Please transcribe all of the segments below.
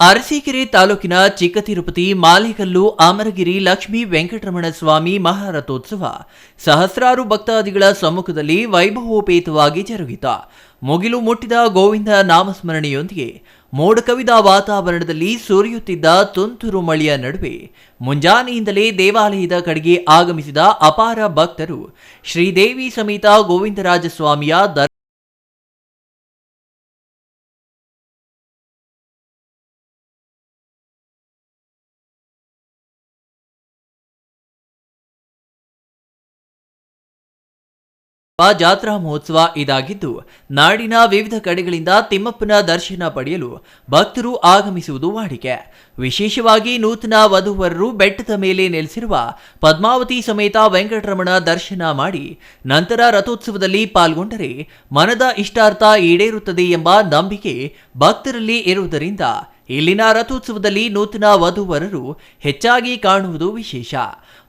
ಅರಸೀಕೆರೆ ತಾಲೂಕಿನ ಚಿಕ್ಕತಿರುಪತಿ ಮಾಲೇಕಲ್ಲು ಆಮರಗಿರಿ ಲಕ್ಷ್ಮೀ ವೆಂಕಟರಮಣ ಸ್ವಾಮಿ ಮಹಾರಥೋತ್ಸವ. ಸಹಸ್ರಾರು ಭಕ್ತಾದಿಗಳ ಸಮ್ಮುಖದಲ್ಲಿ ವೈಭವೋಪೇತವಾಗಿ ಜರುಗಿತ. ಮುಗಿಲು ಮುಟ್ಟಿದ ಗೋವಿಂದ ನಾಮಸ್ಮರಣೆಯೊಂದಿಗೆ ಮೋಡ ಕವಿದ ವಾತಾವರಣದಲ್ಲಿ ಸುರಿಯುತ್ತಿದ್ದ ತುಂತುರು ಮಳೆಯ ನಡುವೆ ಮುಂಜಾನೆಯಿಂದಲೇ ದೇವಾಲಯದ ಕಡೆಗೆ ಆಗಮಿಸಿದ ಅಪಾರ ಭಕ್ತರು ಶ್ರೀದೇವಿ ಸಮೇತ ಗೋವಿಂದರಾಜ ಸ್ವಾಮಿಯ ಜಾತ್ರಾ ಮಹೋತ್ಸವ ಇದಾಗಿದ್ದು, ನಾಡಿನ ವಿವಿಧ ಕಡೆಗಳಿಂದ ತಿಮ್ಮಪ್ಪನ ದರ್ಶನ ಪಡೆಯಲು ಭಕ್ತರು ಆಗಮಿಸುವುದು ವಾಡಿಕೆ. ವಿಶೇಷವಾಗಿ ನೂತನ ವಧುವರರು ಬೆಟ್ಟದ ಮೇಲೆ ನೆಲೆಸಿರುವ ಪದ್ಮಾವತಿ ಸಮೇತ ವೆಂಕಟರಮಣ ದರ್ಶನ ಮಾಡಿ ನಂತರ ರಥೋತ್ಸವದಲ್ಲಿ ಪಾಲ್ಗೊಂಡರೆ ಮನದ ಇಷ್ಟಾರ್ಥ ಈಡೇರುತ್ತದೆ ಎಂಬ ನಂಬಿಕೆ ಭಕ್ತರಲ್ಲಿ ಇರುವುದರಿಂದ ಇಲ್ಲಿನ ರಥೋತ್ಸವದಲ್ಲಿ ನೂತನ ವಧುವರರು ಹೆಚ್ಚಾಗಿ ಕಾಣುವುದು ವಿಶೇಷ.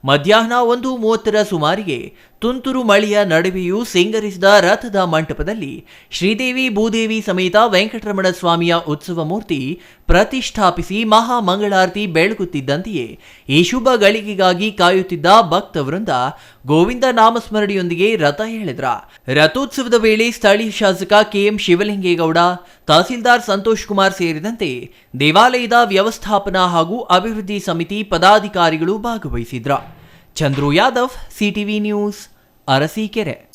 ಮಧ್ಯಾಹ್ನ ಒಂದು ಮೂವತ್ತರ ಸುಮಾರಿಗೆ ತುಂತುರು ಮಳೆಯ ನಡುವೆಯೂ ಸಿಂಗರಿಸಿದ ರಥದ ಮಂಟಪದಲ್ಲಿ ಶ್ರೀದೇವಿ, ಭೂದೇವಿ ಸಮೇತ ವೆಂಕಟರಮಣ ಸ್ವಾಮಿಯ ಉತ್ಸವ ಮೂರ್ತಿ ಪ್ರತಿಷ್ಠಾಪಿಸಿ ಮಹಾ ಮಂಗಳಾರತಿ ಬೆಳಗುತ್ತಿದ್ದಂತೆಯೇ ಈ ಶುಭ ಗಳಿಗೆಗಾಗಿ ಕಾಯುತ್ತಿದ್ದ ಭಕ್ತವೃಂದ ಗೋವಿಂದ ನಾಮಸ್ಮರಣೆಯೊಂದಿಗೆ ರಥ ಹೇಳಿದ್ರ ರಥೋತ್ಸವದ ವೇಳೆ ಸ್ಥಳೀಯ ಶಾಸಕ ಕೆಎಂ ಶಿವಲಿಂಗೇಗೌಡ, ತಹಸೀಲ್ದಾರ್ ಸಂತೋಷ್ ಕುಮಾರ್ ಸೇರಿದಂತೆ ದೇವಾಲಯದ ವ್ಯವಸ್ಥಾಪನಾ ಹಾಗೂ ಅಭಿವೃದ್ಧಿ ಸಮಿತಿ ಪದಾಧಿಕಾರಿಗಳು ಭಾಗವಹಿಸಿದ್ರ. Chandru Yadav CTV news Arsikere.